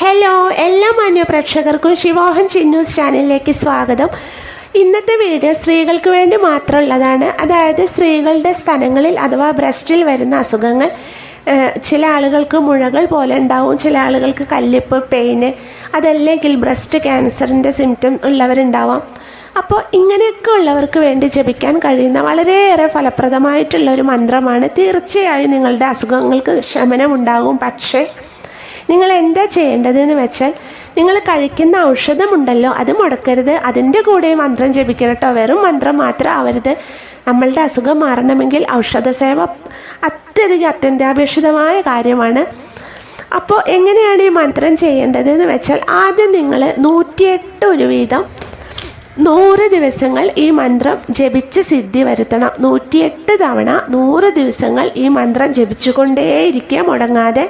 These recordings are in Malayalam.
ഹലോ എല്ലാ മാന്യപ്രേക്ഷകർക്കും ശിവോഹൻ ചിന്നൂസ് ചാനലിലേക്ക് സ്വാഗതം. ഇന്നത്തെ വീഡിയോ സ്ത്രീകൾക്ക് വേണ്ടി മാത്രമുള്ളതാണ്. അതായത് സ്ത്രീകളുടെ സ്ഥലങ്ങളിൽ അഥവാ ബ്രസ്റ്റിൽ വരുന്ന അസുഖങ്ങൾ ചില ആളുകൾക്ക് മുഴകൾ പോലെ ഉണ്ടാവും ചില ആളുകൾക്ക് കല്ലിപ്പ് പെയിന് അതല്ലെങ്കിൽ ബ്രസ്റ്റ് ക്യാൻസറിന്റെ സിംറ്റം ഉള്ളവരുണ്ടാവാം. അപ്പോൾ ഇങ്ങനെയൊക്കെ ഉള്ളവർക്ക് വേണ്ടി ജപിക്കാൻ കഴിയുന്ന വളരെയേറെ ഫലപ്രദമായിട്ടുള്ള ഒരു മന്ത്രമാണ് തീർച്ചയായും നിങ്ങളുടെ അസുഖങ്ങൾക്ക് ശമനമുണ്ടാകും. പക്ഷേ നിങ്ങൾ എന്താ ചെയ്യേണ്ടതെന്ന് വെച്ചാൽ നിങ്ങൾ കഴിക്കുന്ന ഔഷധമുണ്ടല്ലോ അത് മുടക്കരുത്. അതിന്റെ കൂടെ മന്ത്രം ജപിക്കണം കേട്ടോ വെറും മന്ത്രം മാത്രം ആവരുത്. നമ്മളുടെ അസുഖം മാറണമെങ്കിൽ ഔഷധ സേവ അത്യധികം അത്യന്താപേക്ഷിതമായ കാര്യമാണ്. അപ്പോൾ എങ്ങനെയാണ് ഈ മന്ത്രം ചെയ്യേണ്ടതെന്ന് വെച്ചാൽ ആദ്യം നിങ്ങൾ നൂറ്റിയെട്ട് ഒരു വീതം നൂറ് ദിവസങ്ങൾ ഈ മന്ത്രം ജപിച്ച് സിദ്ധി വരുത്തണം. നൂറ്റിയെട്ട് തവണ നൂറ് ദിവസങ്ങൾ ഈ മന്ത്രം ജപിച്ചുകൊണ്ടേയിരിക്കുക. മുടങ്ങാതെ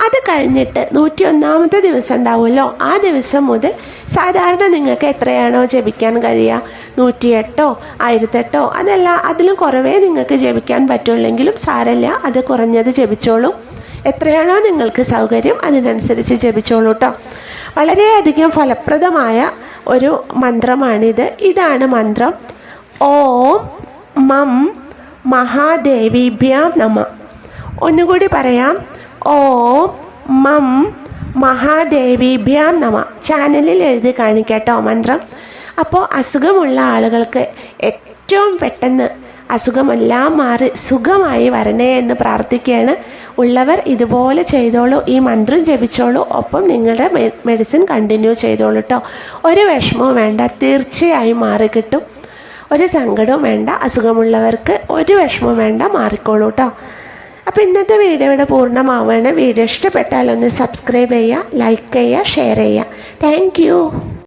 അത് കഴിഞ്ഞിട്ട് നൂറ്റി ഒന്നാമത്തെ ദിവസം ഉണ്ടാവുമല്ലോ. ആ ദിവസം മുതൽ സാധാരണ നിങ്ങൾക്ക് എത്രയാണോ ജപിക്കാൻ കഴിയുക? നൂറ്റിയെട്ടോ ആയിരത്തെട്ടോ അതല്ല അതിലും കുറവേ നിങ്ങൾക്ക് ജപിക്കാൻ പറ്റുള്ളെങ്കിലും സാരല്ല അത് കുറഞ്ഞത് ജപിച്ചോളൂ. എത്രയാണോ നിങ്ങൾക്ക് സൗകര്യം അതിനനുസരിച്ച് ജപിച്ചോളൂ കേട്ടോ വളരെയധികം ഫലപ്രദമായ ഒരു മന്ത്രമാണിത്. ഇതാണ് മന്ത്രം. ഓം മം മഹാദേവിഭ്യാം നമ. ഒന്നുകൂടി പറയാം. ഓം മം മഹാദേവിഭ്യാം നമ. ചാനലിൽ എഴുതി കാണിക്കട്ടോ മന്ത്രം. അപ്പോൾ അസുഖമുള്ള ആളുകൾക്ക് ഏറ്റവും പെട്ടെന്ന് അസുഖമെല്ലാം മാറി സുഖമായി വരണേ എന്ന് പ്രാർത്ഥിക്കുകയാണ്. ഉള്ളവർ ഇതുപോലെ ചെയ്തോളൂ ഈ മന്ത്രം ജപിച്ചോളൂ ഒപ്പം നിങ്ങളുടെ മെഡിസിൻ കണ്ടിന്യൂ ചെയ്തോളൂ കേട്ടോ ഒരു വിഷമവും വേണ്ട തീർച്ചയായും മാറിക്കിട്ടും. ഒരു സങ്കടവും വേണ്ട അസുഖമുള്ളവർക്ക് ഒരു വിഷമവും വേണ്ട മാറിക്കോളൂ കേട്ടോ അപ്പോൾ ഇന്നത്തെ വീഡിയോ ഇവിടെ പൂർണമാവുകയാണ്. വീഡിയോ ഇഷ്ടപ്പെട്ടാൽ ഒന്ന് സബ്സ്ക്രൈബ് ചെയ്യുക ലൈക്ക് ചെയ്യുക ഷെയർ ചെയ്യുക. താങ്ക്